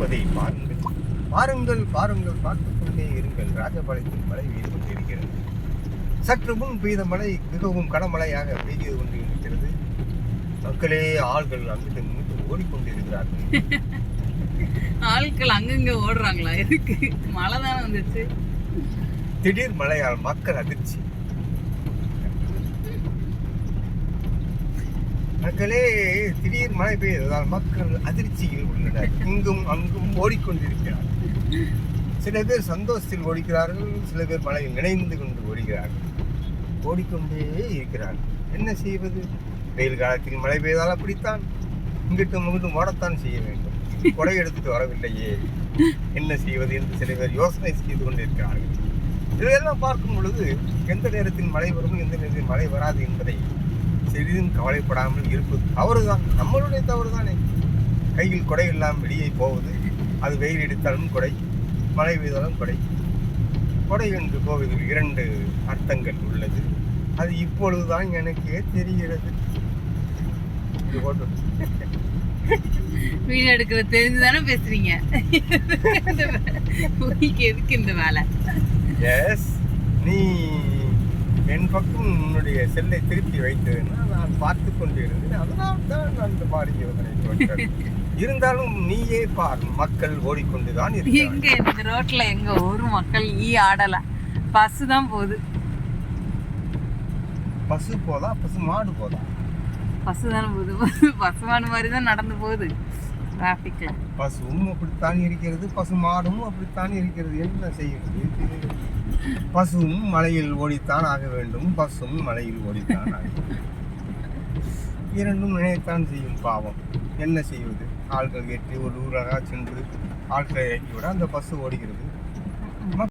இருப்பதை பாருங்கள் பாருங்கள் பாருங்கள் பார்த்துக் கொண்டே இருங்கள் ராஜபாளையத்தில் மழை பெய்து கொண்டிருக்கிறது சற்று முன் பெய்த மழை மிகவும் கனமழையாக பெய்து கொண்டிருக்கிறது மக்களே ஆள்கள் அங்கிட்டு இங்கிட்டு ஓடிக்கொண்டிருக்கிறார்கள். ஆட்கள் அங்கங்க ஓடுறாங்களா? எதுக்கு? மழை தானே வந்துச்சு. திடீர் மழையால் மக்கள் அதிர்ச்சி. மக்களே மழை பெய்ததால் மக்கள் அதிர்ச்சியில் உள்ளனர். இங்கும் அங்கும் ஓடிக்கொண்டிருக்கிறார்கள் சில பேர் சந்தோஷத்தில் ஓடிக்கிறார்கள் சில பேர் மழையில் நினைந்து கொண்டு ஓடுகிறார்கள். ஓடிக்கொண்டே இருக்கிறார்கள். என்ன செய்வது? வெயில் காலத்தில் மழை பெய்தால் அப்படித்தான். இங்கிட்டும் அங்கிட்டும் ஓடத்தான் செய்ய வேண்டும். கொடை எடுத்துட்டு வரவில்லையே. என்ன செய்வது என்று சில பேர் யோசனை செய்து கொண்டிருக்கிறார்கள். இதையெல்லாம் பார்க்கும் பொழுது எந்த நேரத்தில் மழை வரும் எந்த நேரத்தில் மழை வராது என்பதை சிறிதும் கவலைப்படாமல் இருப்பது தவறுதான். நம்மளுடைய தவறு தானே கையில் கொடை எல்லாம் வெளியே போவது அது வெயில் எடுத்தாலும் கொடை மழை பெய்தாலும் கொடை. கொடை என்று போவதில் இரண்டு அர்த்தங்கள் உள்ளது. அது இப்பொழுதுதான் எனக்கே தெரிகிறது. போட்டு. வீடியோ எடுக்கிறது தெரிஞ்சு தானே பேசுறீங்க எதுக்கு இந்த வேலை? எஸ் நீ என் பக்கம் உன்னுடைய செல்லை திருப்பி வைத்ததுன்னா நான் பார்த்து கொண்டு இருந்தேன் அதனால் தான் இந்த யோசனை தோன்றது. இருந்தாலும் நீயே பார் மக்கள் ஓடிக்கொண்டுதான் எங்க இந்த ரோட்ல எங்க ஒரு மக்கள் ஈ ஆடல. பஸ் தான் போகுது. பசு போதா? பசு மாடு போதா? பஸ் தானே போகுது. பஸ் மாடு மாதிரி தான் நடந்து போகுது டிராஃபிக்ல பசுவும் அப்படித்தான் இருக்கிறது பசு மாடும் அப்படித்தான் இருக்கிறது. என்ன செய்கிறது பசுவும் மலையில் ஓடித்தான் ஆக வேண்டும். பசுவும் மலையில் ஓடித்தான் ஆக வேண்டும். இரண்டும் நினைத்தான் செய்யும் பாவம். என்ன செய்வது? ஆட்கள் ஏற்றி ஒரு ஊராக சென்று ஆட்களை இறக்கி விட அந்த பஸ் ஓடுகிறது.